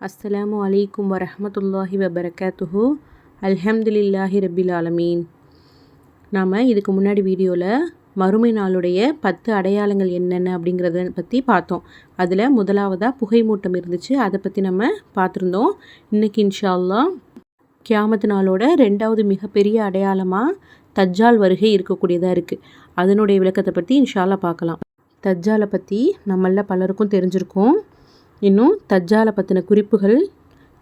அஸ்ஸலாமு அலைக்கும் வரஹமத்துல்லாஹி வபரகாத்துஹு அல்ஹம்துலில்லாஹி ரபில் ஆலமீன் நாம் இதுக்கு முன்னாடி வீடியோவில் மறுமை நாளுடைய பத்து அடையாளங்கள் என்னென்ன அப்படிங்கிறத பற்றி பார்த்தோம் அதில் முதலாவதாக புகை மூட்டம் இருந்துச்சு அதை பற்றி நம்ம பார்த்துருந்தோம் இன்றைக்கி இன்ஷால்லா கியாமத்து நாளோட ரெண்டாவது மிகப்பெரிய அடையாளமாக தஜ்ஜால் வருகை இருக்கக்கூடியதாக இருக்குது அதனுடைய விளக்கத்தை பற்றி இன்ஷால்லா பார்க்கலாம் தஜ்ஜாலை பற்றி நம்மளில் பலருக்கும் தெரிஞ்சிருக்கும் இன்னும் தஜ்ஜாலை பற்றின குறிப்புகள்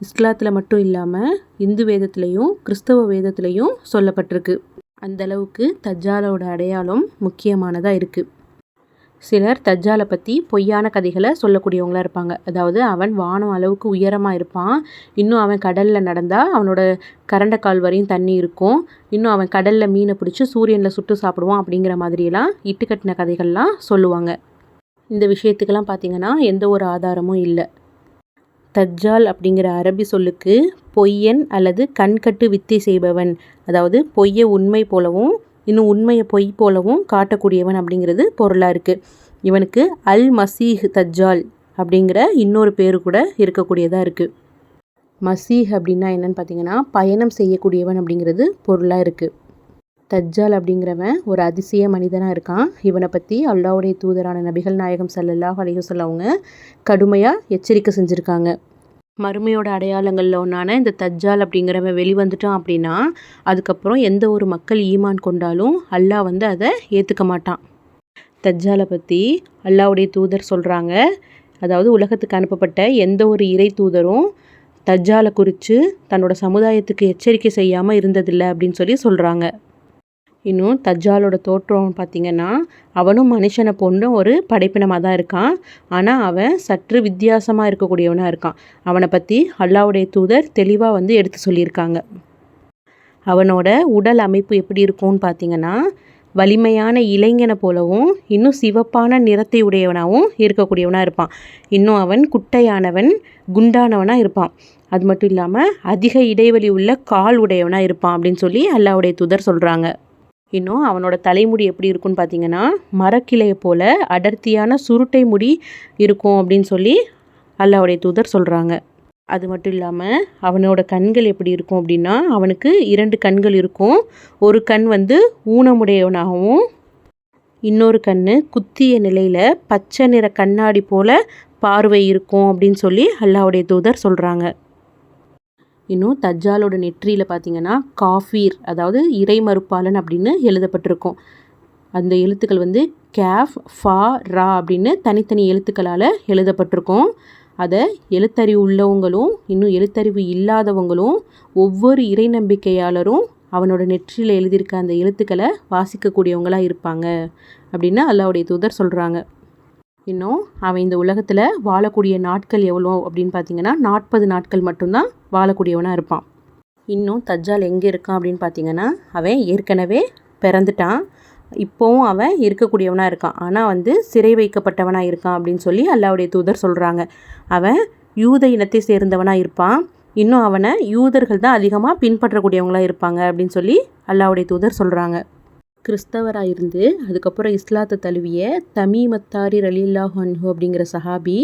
இஸ்லாத்தில் மட்டும் இல்லாமல் இந்து வேதத்துலேயும் கிறிஸ்தவ வேதத்துலேயும் சொல்லப்பட்டிருக்கு. அந்தளவுக்கு தஜ்ஜாலோட அடையாளம் முக்கியமானதாக இருக்குது சிலர் தஜ்ஜாலை பற்றி பொய்யான கதைகளை சொல்லக்கூடியவங்களாக இருப்பாங்க. அதாவது அவன் வானம் அளவுக்கு உயரமாக இருப்பான். இன்னும் அவன் கடலில் நடந்தால் அவனோட கரண்ட கால் வரையும் தண்ணி இருக்கும். இன்னும் அவன் கடலில் மீனை பிடிச்சி சூரியனில் சுட்டு சாப்பிடுவான் அப்படிங்கிற மாதிரியெல்லாம் இட்டுக்கட்டின கதைகள்லாம் சொல்லுவாங்க. இந்த விஷயத்துக்கெல்லாம் பார்த்திங்கன்னா எந்த ஒரு ஆதாரமும் இல்லை. தஜ்ஜால் அப்படிங்கிற அரபி சொல்லுக்கு பொய்யன் அல்லது கண்கட்டு வித்தை செய்பவன் அதாவது பொய்யை உண்மை போலவும் இன்னும் உண்மையை பொய் போலவும் காட்டக்கூடியவன் அப்படிங்கிறது பொருளாக இருக்குது இவனுக்கு அல் மசீஹ் தஜ்ஜால் அப்படிங்கிற இன்னொரு பேர் கூட இருக்கக்கூடியதாக இருக்குது மசீஹ் அப்படின்னா என்னென்னு பார்த்தீங்கன்னா பயணம் செய்யக்கூடியவன் அப்படிங்கிறது பொருளாக இருக்குது தஜ்ஜால் அப்படிங்கிறவன் ஒரு அதிசய மனிதனாக இருக்கான். இவனை பற்றி அல்லாவுடைய தூதரான நபிகள் நாயகம் சல்லல்லாஹ் அலையுசல்ல அவங்க கடுமையாக எச்சரிக்கை செஞ்சுருக்காங்க. மறுமையோட அடையாளங்களில் ஒன்றான இந்த தஜ்ஜால் அப்படிங்கிறவன் வெளிவந்துட்டான் அப்படின்னா அதுக்கப்புறம் எந்த ஒரு மக்கள் ஈமான் கொண்டாலும் அல்லாஹ் வந்து அதை ஏற்றுக்க மாட்டான். தஜ்ஜாலை பற்றி அல்லாவுடைய தூதர் சொல்கிறாங்க அதாவது உலகத்துக்கு அனுப்பப்பட்ட எந்த ஒரு இறை தூதரும் தஜ்ஜாலை குறித்து தன்னோட சமுதாயத்துக்கு எச்சரிக்கை செய்யாமல் இருந்ததில்லை அப்படின்னு சொல்லி சொல்கிறாங்க இன்னும் தஜ்ஜாலோட தோற்றம் பார்த்திங்கன்னா அவனும் மனுஷனை போன்ற ஒரு படைப்பினமாக தான் இருக்கான். ஆனால் அவன் சற்று வித்தியாசமாக இருக்கக்கூடியவனாக இருக்கான். அவனை பற்றி அல்லாவுடைய தூதர் தெளிவாக வந்து எடுத்து சொல்லியிருக்காங்க. அவனோட உடல் அமைப்பு எப்படி இருக்கும்னு பார்த்திங்கன்னா வலிமையான இளைஞனை போலவும் இன்னும் சிவப்பான நிறத்தை உடையவனாகவும் இருக்கக்கூடியவனாக இருப்பான். இன்னும் அவன் குட்டையானவன் குண்டானவனாக இருப்பான். அது மட்டும் இல்லாமல் அதிக இடைவெளி உள்ள கால் உடையவனாக இருப்பான் அப்படின்னு சொல்லி அல்லாவுடைய தூதர் சொல்கிறாங்க இன்னும் அவனோட தலைமுடி எப்படி இருக்குன்னு பார்த்தீங்கன்னா மரக்கிளையை போல் அடர்த்தியான சுருட்டை முடி இருக்கும் அப்படின்னு சொல்லி அல்லாவுடைய தூதர் சொல்கிறாங்க அது மட்டும் இல்லாமல் அவனோட கண்கள் எப்படி இருக்கும் அப்படின்னா அவனுக்கு இரண்டு கண்கள் இருக்கும். ஒரு கண் வந்து ஊனமுடையவனாகவும் இன்னொரு கண் குத்திய நிலையில் பச்சை நிற கண்ணாடி போல் பார்வை இருக்கும் அப்படின்னு சொல்லி அல்லாவுடைய தூதர் சொல்கிறாங்க இன்னும் தஜ்ஜாலோட நெற்றியில் பார்த்தீங்கன்னா காஃபீர் அதாவது இறை மறுப்பாளன் அப்படின்னு எழுதப்பட்டிருக்கும். அந்த எழுத்துக்கள் வந்து கேஃப் ஃபா ரா அப்படின்னு தனித்தனி எழுத்துக்களால் எழுதப்பட்டிருக்கும். அதை எழுத்தறிவு உள்ளவங்களும் இன்னும் எழுத்தறிவு இல்லாதவங்களும் ஒவ்வொரு இறை நம்பிக்கையாளரும் அவனோட நெற்றியில் எழுதியிருக்க அந்த எழுத்துக்களை வாசிக்கக்கூடியவங்களாக இருப்பாங்க அப்படின்னு அல்லாவுடைய தூதர் சொல்கிறாங்க இன்னும் அவன் இந்த உலகத்தில் வாழக்கூடிய நாட்கள் எவ்வளோ அப்படின்னு பார்த்தீங்கன்னா நாற்பது நாட்கள் மட்டும்தான் வாழக்கூடியவனாக இருப்பான். இன்னும் தஜ்ஜால் எங்கே இருக்கான் அப்படின்னு பார்த்தீங்கன்னா அவன் ஏற்கனவே பிறந்துட்டான். இப்போவும் அவன் இருக்கக்கூடியவனாக இருக்கான். ஆனால் வந்து சிறை வைக்கப்பட்டவனாக இருக்கான் அப்படின்னு சொல்லி அல்லாவுடைய தூதர் சொல்கிறாங்க அவன் யூத இனத்தை சேர்ந்தவனாக இருப்பான். இன்னும் அவனை யூதர்கள் தான் அதிகமாக பின்பற்றக்கூடியவங்களாக இருப்பாங்க அப்படின்னு சொல்லி அல்லாவுடைய தூதர் சொல்கிறாங்க கிறிஸ்தவராக இருந்து அதுக்கப்புறம் இஸ்லாத்தை தழுவிய தமீமத்தாரி ரலில்லாஹ் அன்ஹு அப்படிங்கிற சஹாபி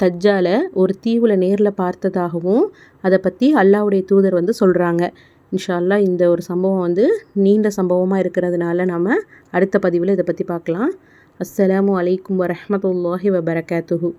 தஜ்ஜால ஒரு தீவில் நேரில் பார்த்ததாகவும் அதை பற்றி அல்லாவுடைய தூதர் வந்து சொல்கிறாங்க இன்ஷால்லா இந்த ஒரு சம்பவம் வந்து நீண்ட சம்பவமாக இருக்கிறதுனால நம்ம அடுத்த பதிவில் இதை பற்றி பார்க்கலாம். அஸ்ஸலாமு அலைக்கும் வரமத்துல்லாஹி வபரகாத்துஹூ.